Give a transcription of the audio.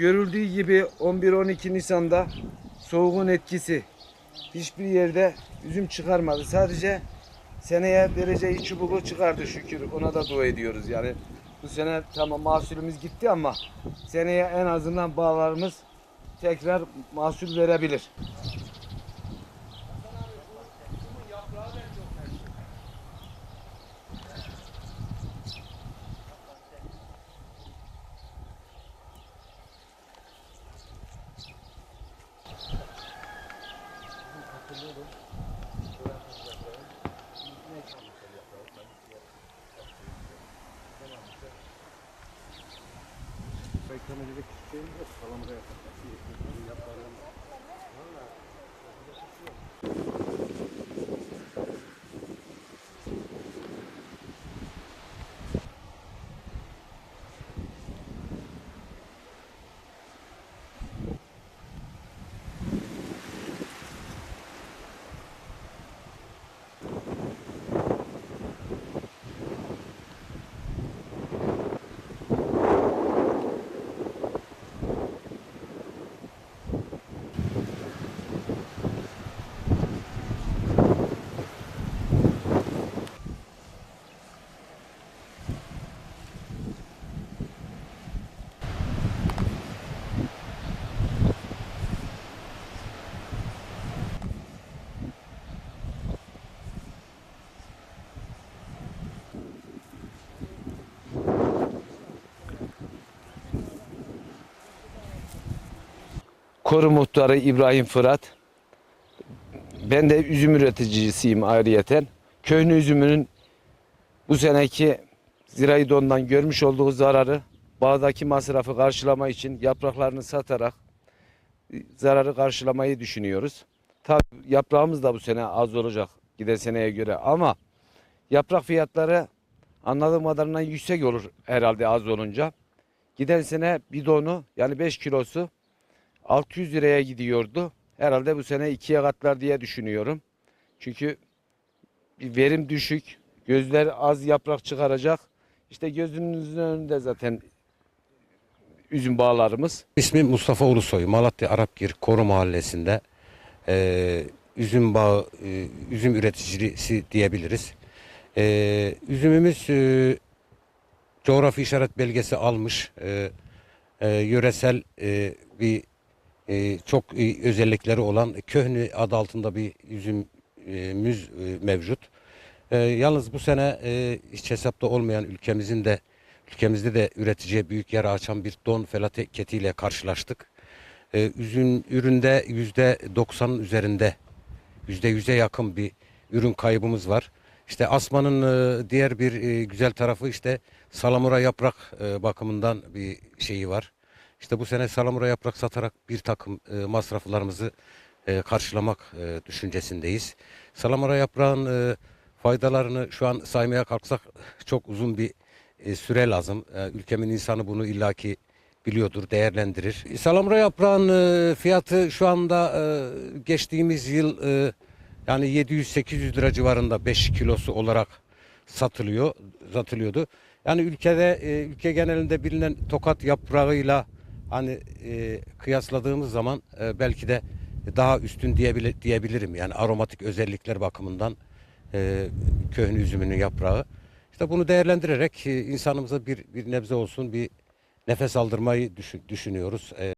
Görüldüğü gibi 11-12 Nisan'da soğuğun etkisi hiçbir yerde üzüm çıkarmadı. Sadece seneye vereceği çubuğu çıkardı şükür. Ona da dua ediyoruz yani. Bu sene tamam mahsulümüz gitti ama seneye en azından bağlarımız tekrar mahsul verebilir. temizlik için salamura yapmak. Yapmalarım. Valla. Koru muhtarı İbrahim Fırat. Ben de üzüm üreticisiyim ayrıyeten. Köhnü üzümünün bu seneki Ziraydon'dan görmüş olduğu zararı bağdaki masrafı karşılama için yapraklarını satarak e, zararı karşılamayı düşünüyoruz. Tabii yaprağımız da bu sene az olacak giden seneye göre ama yaprak fiyatları anladığım kadarıyla yüksek olur herhalde az olunca. Giden sene bidonu yani 5 kilosu 600 liraya gidiyordu. Herhalde bu sene ikiye katlar diye düşünüyorum. Çünkü verim düşük. Gözler az yaprak çıkaracak. İşte gözünüzün önünde zaten üzüm bağlarımız. İsmim Mustafa Ulusoy. Malatya Arapgir Koru Mahallesi'nde e, üzüm bağı, e, üzüm üreticisi diyebiliriz. E, üzümümüz e, coğrafi işaret belgesi almış. E, e, yöresel e, bir e, çok e, özellikleri olan Köhnü adı altında bir üzümümüz e, mevcut. E, yalnız bu sene e, hiç hesapta olmayan ülkemizin de ülkemizde de üreticiye büyük yara açan bir don felaketiyle karşılaştık. E, üzüm üründe yüzde doksanın üzerinde yüzde yüze yakın bir ürün kaybımız var. İşte asmanın e, diğer bir e, güzel tarafı işte salamura yaprak e, bakımından bir şeyi var. İşte bu sene salamura yaprak satarak bir takım e, masraflarımızı e, karşılamak e, düşüncesindeyiz. Salamura yaprağın e, faydalarını şu an saymaya kalksak çok uzun bir e, süre lazım. E, ülkemin insanı bunu illaki biliyordur, değerlendirir. Salamura yaprağın e, fiyatı şu anda e, geçtiğimiz yıl e, yani 700-800 lira civarında 5 kilosu olarak satılıyor, satılıyordu. Yani ülkede e, ülke genelinde bilinen tokat yaprağıyla hani e, kıyasladığımız zaman e, belki de daha üstün diyebile, diyebilirim. Yani aromatik özellikler bakımından e, köhnü üzümünün yaprağı. İşte bunu değerlendirerek e, insanımıza bir, bir nebze olsun bir nefes aldırmayı düşün- düşünüyoruz. E,